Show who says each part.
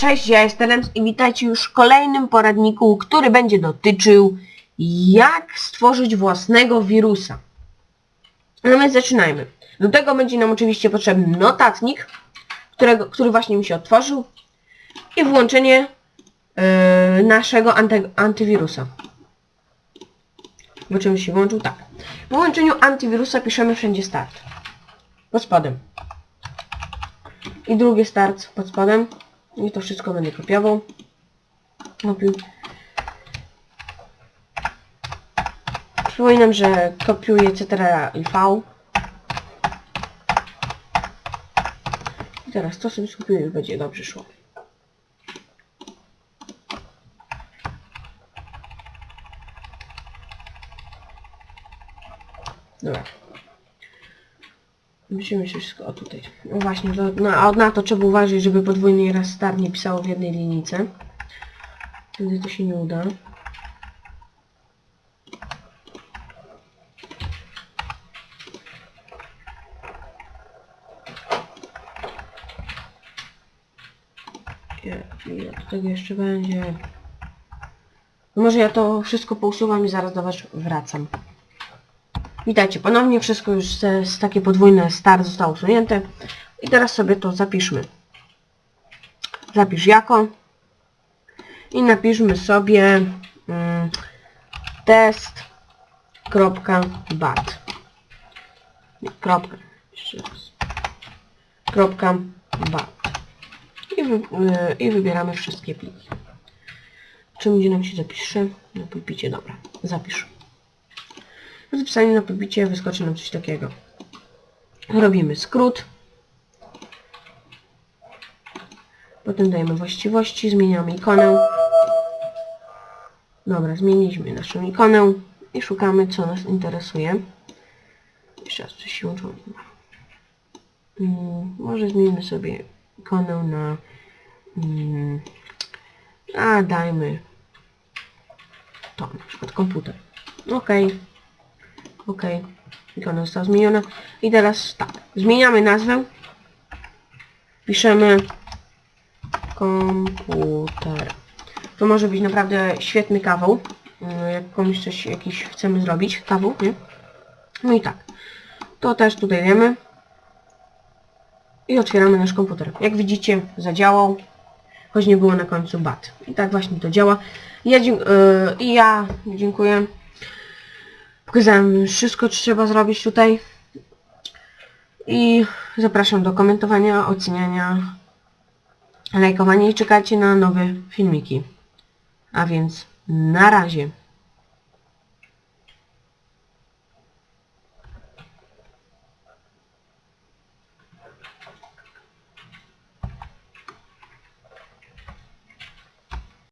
Speaker 1: Cześć, ja jestem Lems i witajcie już w kolejnym poradniku, który będzie dotyczył jak stworzyć własnego wirusa. No więc zaczynajmy. Do tego będzie nam oczywiście potrzebny notatnik, którego, który właśnie mi się otworzył i włączenie yy, naszego anty, antywirusa. Bo czym się włączył? Tak. Po włączeniu antywirusa piszemy wszędzie start. Pod spodem. I drugie start pod spodem. I to wszystko będę kopiował. Kopiuj. Przypominam, że kopiuję Ctrl i V. I teraz to sobie skopiuję i będzie dobrze szło. Dobra. Musimy się wszystko... O tutaj. No właśnie, to, no, a na to trzeba uważać, żeby podwójnie raz star nie pisało w jednej linijce. Wtedy to się nie uda. Do tego jeszcze będzie... No może ja to wszystko pousuwam i zaraz do was wracam. Witajcie ponownie, wszystko już z, z takie podwójne star zostało usunięte. I teraz sobie to zapiszmy. Zapisz jako. I napiszmy sobie mm, test.bat Nie, kropka. Jeszcze raz. Kropka bat. I, wy, y, I wybieramy wszystkie pliki. Czym gdzie nam się zapisze? Na pulpicie, dobra. Zapisz. Po zapisaniu na pobicie wyskoczy nam coś takiego. Robimy skrót. Potem dajemy właściwości, zmieniamy ikonę. Dobra, zmieniliśmy naszą ikonę i szukamy co nas interesuje. Jeszcze raz coś się łączyło. Mm, może zmienimy sobie ikonę na... Mm, a dajmy to, na przykład komputer. Okej. Ok, ikona została zmieniona. I teraz tak, zmieniamy nazwę. Piszemy komputer. To może być naprawdę świetny kawał. yy, Jak komuś coś jakiś chcemy zrobić. Kawał, nie? No i tak. To też tutaj wiemy. I otwieramy nasz komputer. Jak widzicie, zadziałał. Choć nie było na końcu bat. I tak właśnie to działa. Ja, yy, I ja dziękuję. Pokazałem wszystko, co trzeba zrobić tutaj. I zapraszam do komentowania, oceniania, lajkowania i czekajcie na nowe filmiki. A więc na razie.